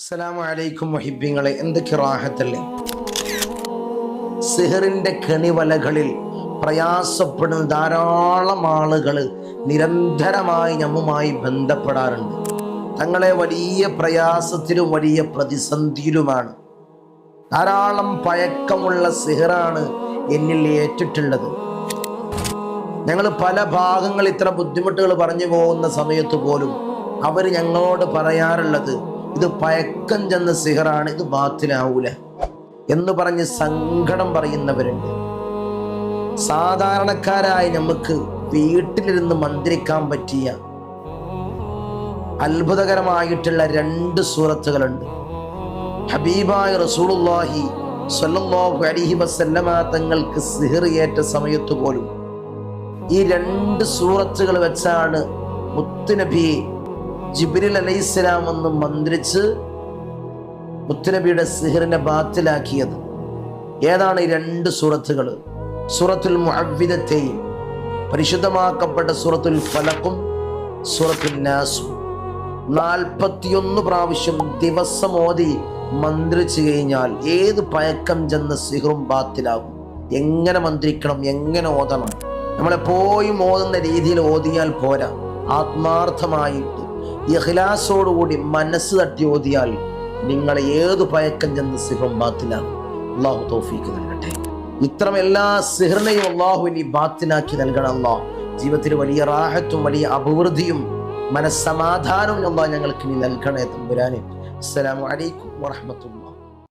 അസ്സലാമു അലൈക്കും മുഹിബിങ്ങളെ എന്തൊക്കെ റാഹത്തല്ലേ സിഹറിന്റെ കെണിവലകളിൽ പ്രയാസപ്പെടുന്ന ധാരാളം ആളുകൾ നിരന്തരമായി നമ്മുമായി ബന്ധപ്പെടാറുണ്ട്. തങ്ങളെ വലിയ പ്രയാസത്തിലും വലിയ പ്രതിസന്ധിയിലുമാണ്. ധാരാളം പഴക്കമുള്ള സിഹറാണ് എന്നിൽ ഏറ്റിട്ടുള്ളത്. ഞങ്ങൾ പല ഭാഗങ്ങൾ ഇത്ര ബുദ്ധിമുട്ടുകൾ പറഞ്ഞു പോകുന്ന സമയത്ത് പോലും അവർ ഞങ്ങളോട് പറയാറുള്ളത് ഇത് പഴക്കം ചെന്ന സിഹറാണ് ഇത് ബാത്തിലാവൂല. എന്ന് പറഞ്ഞ് സങ്കടം പറയുന്നവരുണ്ട്. സാധാരണക്കാരായി നമുക്ക് വീട്ടിലിരുന്ന് മന്ത്രിക്കാൻ പറ്റിയ അത്ഭുതകരമായിട്ടുള്ള രണ്ട് സൂറത്തുകളുണ്ട്. ഹബീബായ റസൂൾഹി സ്വല്ലല്ലാഹു അലൈഹി വസല്ലമ തങ്ങൾക്ക് സിഹർ ഏറ്റ സമയത്ത് പോലും ഈ രണ്ട് സൂറത്തുകൾ വെച്ചാണ് മുത്തുനബി ജിബ്രിൽ അലൈഹിസ്സലാം എന്ന് മന്ത്രിച്ച് മുത്തുനബിയുടെ സിഹറിനെ ബാത്തിലാക്കിയത്. ഏതാണ് ഈ രണ്ട് സൂറത്തുകൾ സൂറത്തുൽ മുഹവിദത്തെയും പരിശുദ്ധമാക്കപ്പെട്ട സൂറത്തുൽ ഫലക്കും സൂറത്തുൽ നാസും. നാൽപ്പത്തിയൊന്ന് പ്രാവശ്യം ദിവസം ഓതി മന്ത്രിച്ചു കഴിഞ്ഞാൽ ഏത് പയക്കം ചെന്ന സിഹറും ബാത്തിലാകും. എങ്ങനെ മന്ത്രിക്കണം എങ്ങനെ ഓതണം? നമ്മളെപ്പോഴും ഓതുന്ന രീതിയിൽ ഓതിയാൽ പോരാ. ആത്മാർത്ഥമായിട്ട്. ഇഖ്ലാസോടുകൂടി മനസ്സ് തട്ടി ഓതിയാൽ നിങ്ങൾ ഏത് പയക്കം ചെന്ന് സിഹറും ബാത്തിലാകും. അള്ളാഹു നൽകട്ടെ. ഇത്തരം എല്ലാ സിഹറിനെയും അള്ളാഹു ഇനി ബാത്തിനാക്കി നൽകണം അള്ളാഹു ജീവിതത്തിൽ വലിയ റാഹത്തും വലിയ അഭിവൃദ്ധിയും മനസ്സമാധാനവും അള്ളാഹ് ഞങ്ങൾക്ക് ഇനി നൽകണേ തമ്പുരാനെ. അസ്സലാമു അലൈക്കും വറഹ്മത്തുള്ളാഹി